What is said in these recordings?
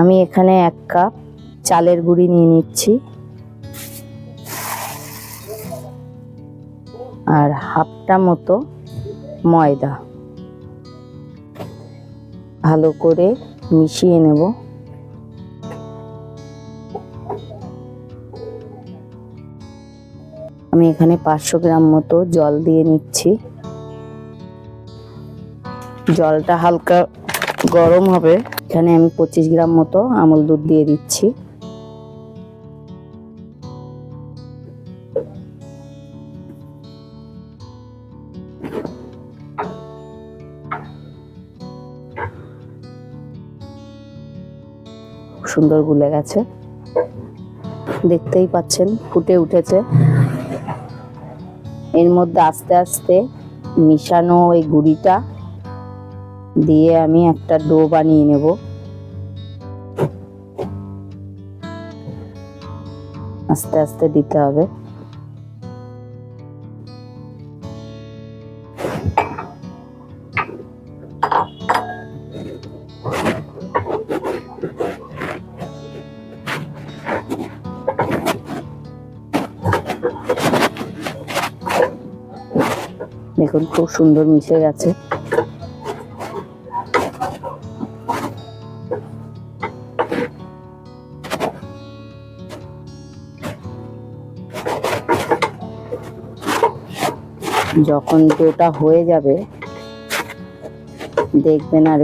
আমি এখানে এক কাপ চালের গুঁড়ি নিয়ে নিচ্ছি। আর হাফটা মতো ময়দা। ভালো করে মিশিয়ে নেব। আমি এখানে পাঁচশো গ্রাম মতো জল দিয়ে নিচ্ছি। জলটা হালকা গরম হবে। এখানে আমি পঁচিশ গ্রাম মতো আমল দুধ দিয়ে দিচ্ছি। সুন্দর গুলে গেছে। দেখতেই পাচ্ছেন, ফুটে উঠেছে। এর মধ্যে আস্তে আস্তে মিশানো ওই গুড়িটা দিয়ে আমি একটা ডো বানিয়ে নেব। আস্তে আস্তে দিতে হবে। দেখুন খুব সুন্দর মিশে গেছে। যখন ডোটা হয়ে যাবে, দেখবেন আর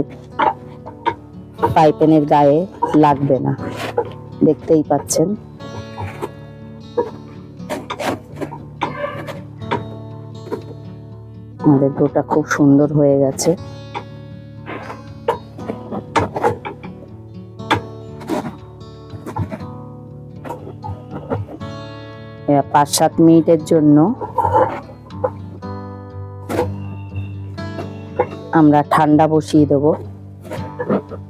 পাইপেনের গায়ে লাগবে না। দেখতেই পাচ্ছেন? আমাদের ডোটা খুব সুন্দর হয়ে গেছে। পাঁচ সাত মিনিটের জন্য আমরা ঠান্ডা বসিয়ে দেবো।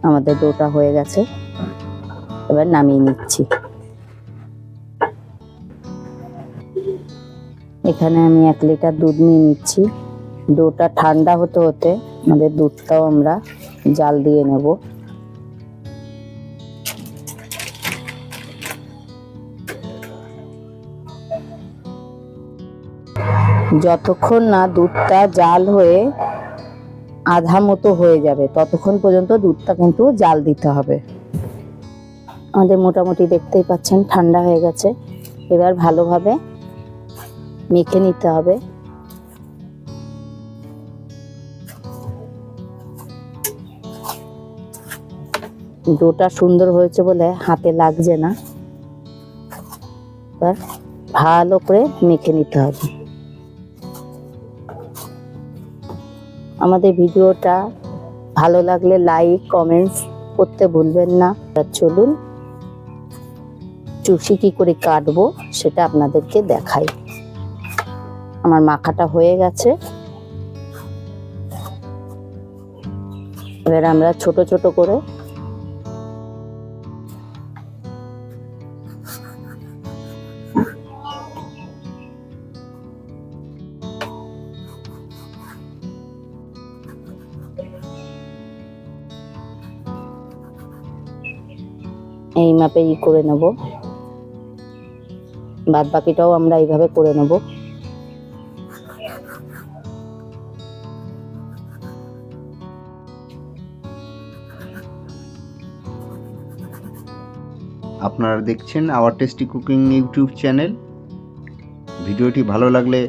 আমাদের ডোটা হয়ে গেছে। এবার নামিয়ে নিচ্ছি। এখানে আমি এক লিটার দুধ নিয়ে নিচ্ছি। ডোটা ঠান্ডা হতে হতে আমাদের দুধটাও আমরা জাল দিয়ে নেব। যতক্ষণ না দুধটা জাল হয়ে আধা মতো হয়ে যাবে। ততক্ষণ পর্যন্ত দুধটা কিন্তু জাল দিতে হবে। আমাদের মোটামুটি দেখতেই পাচ্ছেন, ঠান্ডা হয়ে গেছে। এবার ভালোভাবে মেখে নিতে হবে। ডোটা সুন্দর হয়েছে বলে হাতে লাগছে না। এবার ভালো করে মেখে নিতে হবে। আমাদের ভিডিওটা ভালো লাগলে লাইক কমেন্টস করতে ভুলবেন না। চলুন, চুষি কি করে কাটবো সেটা আপনাদেরকে দেখাই। আমার মাখাটা হয়ে গেছে। এবার আমরা ছোট ছোট করে এই মাপে ই করে নেব। বাদ বাকিটাও আমরা এইভাবে করে নেব। আপনারা দেখছেন our tasty cooking YouTube channel. ভিডিওটি ভালো লাগলে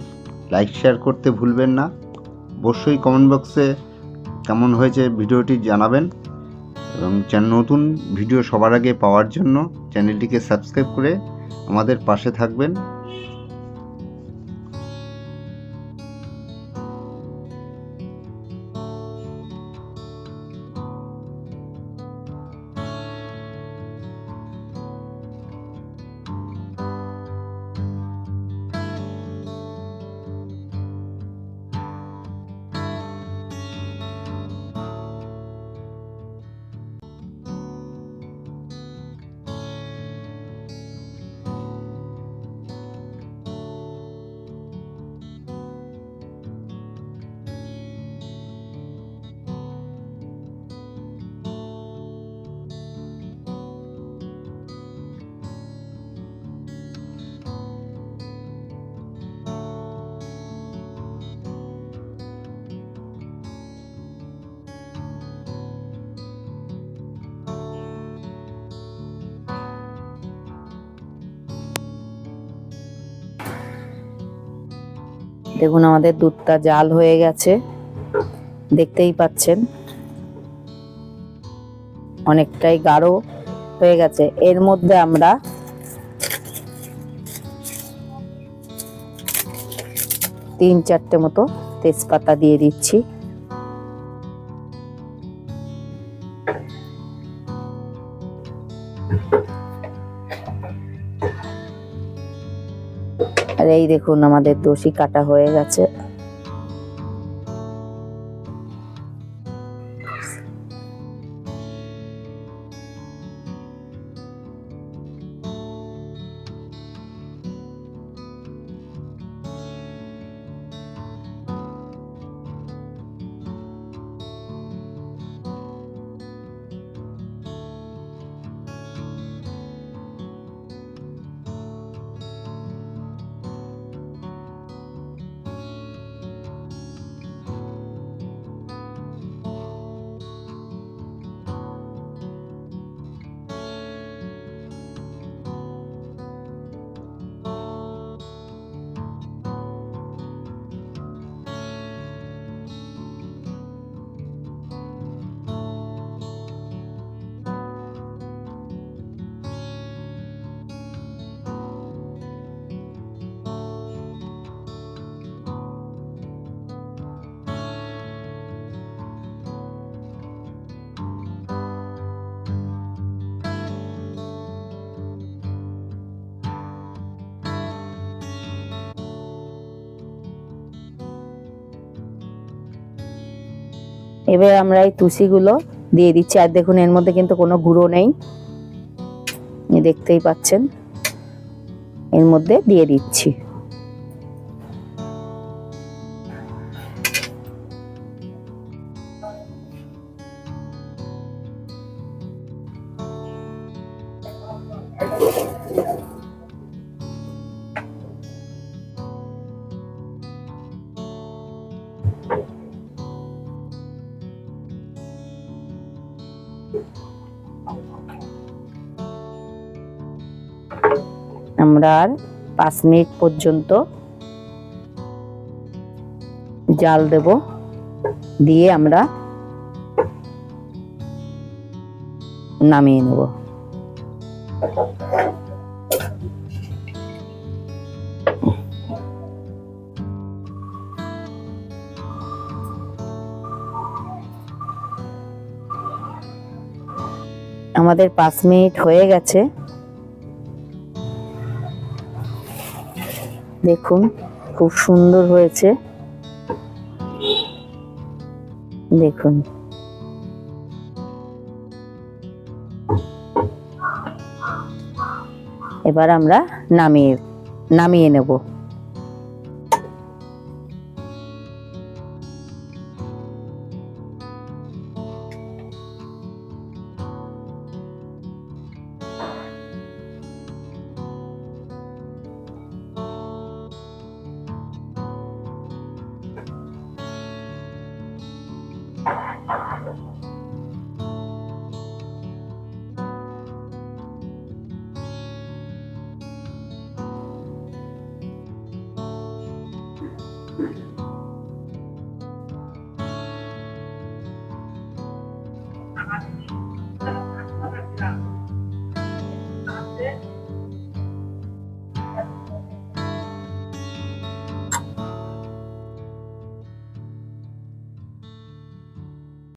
লাইক, শেয়ার করতে ভুলবেন না। অবশ্যই কমেন্ট বক্সে কেমন হয়েছে ভিডিওটি জানাবেন। এবং নতুন ভিডিও সবার আগে পাওয়ার জন্য চ্যানেলটিকে সাবস্ক্রাইব করে আমাদের পাশে থাকবেন। দেখুন, আমাদের দুধটা জাল হয়ে গেছে। দেখতেই পাচ্ছেন। অনেকটাই গাঢ় হয়ে গেছে। এর মধ্যে আমরা তিন চারটে মতো তেজপাতা দিয়ে দিচ্ছি। এই দেখুন আমাদের দোষী কাটা হয়ে গেছে। এবার আমরা এই তুষিগুলো দিয়ে দিচ্ছি। আর দেখুন, এর মধ্যে কিন্তু কোনো গুঁড়ো নেই। দেখতেই পাচ্ছেন। এর মধ্যে দিয়ে দিচ্ছি। আমরা আর পাঁচ মিনিট পর্যন্ত জাল দেব দিয়ে আমরা নামিয়ে নেব। আমাদের পাঁচ মিনিট হয়ে গেছে। দেখুন, খুব সুন্দর হয়েছে। দেখুন। এবার আমরা নামিয়ে নামিয়ে নেব। watching.